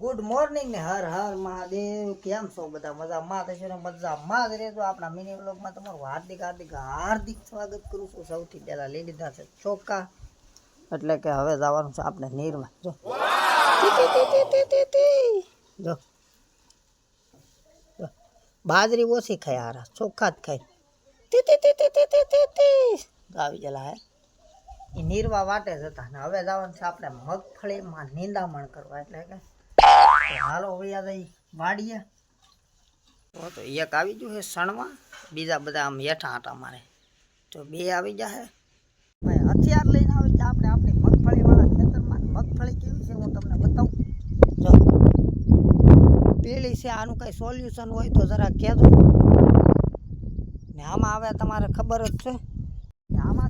बाजरी मॉर्निंग ने हर खाई महादेव केम छो એ નીરવા વાટે જ હતા. ને હવે જવાનું છે આપણે મગફળીમાં નિંદામણ કરવા. એટલે કે હાલો વૈયા વાડીએ. તો એક આવી ગયું છે સણમાં બીજા બધા આમ હેઠા હતા મારે. તો બે આવી જશે ભાઈ, હથિયાર લઈને આવી ગયા આપણે આપણી મગફળીવાળા ખેતરમાં. મગફળી કેવી છે હું તમને બતાવું. જો, પેલી છે આનું કંઈ સોલ્યુશન હોય તો જરા કહેજો. ને આમાં હવે તમારે ખબર જ છે. આમાં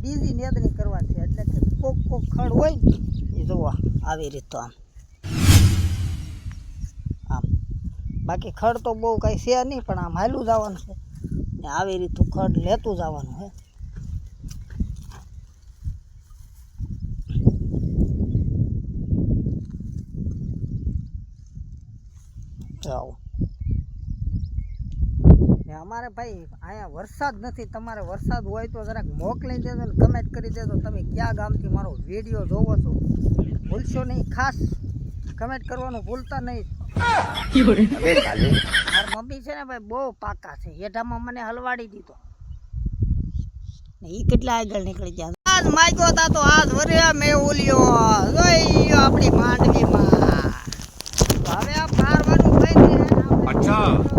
બીજી નેદણી કરવાની છે એટલે કે કોક કોક ખડ હોય ને એ જોવા આવી રીત આમ. આમ. બાકી ખડ તો બહુ કાંઈ છે નહીં, પણ આમ હાલું જવાનું છે. ને આવી રીતનું ખડ લેતું જવાનું હે જાઓ. ને અમારે ભાઈ અહીંયા વરસાદ નથી તમારે વરસાદ હોય તો જરાક મોકલી દેજો ને કમેન્ટ કરી દેજો. તમે કયા ગામથી મારો વીડિયો જોવો છો? ભૂલશો નહીં ખાસ કમેન્ટ કરવાનું ભૂલતા નહીં. મારી મમ્મી છે ને ભાઈ બહુ પાકા છે એઢામાં મને હલવાડી દીધો. ને ઈ કેટલા આગળ નીકળી ગયા? આજ માગ્યો તા તો આજ વર્યા મેં ઓલ્યો જોઈ આપણી માંડવીમાં. હવે આ ફારવાનું થઈ છે આપણે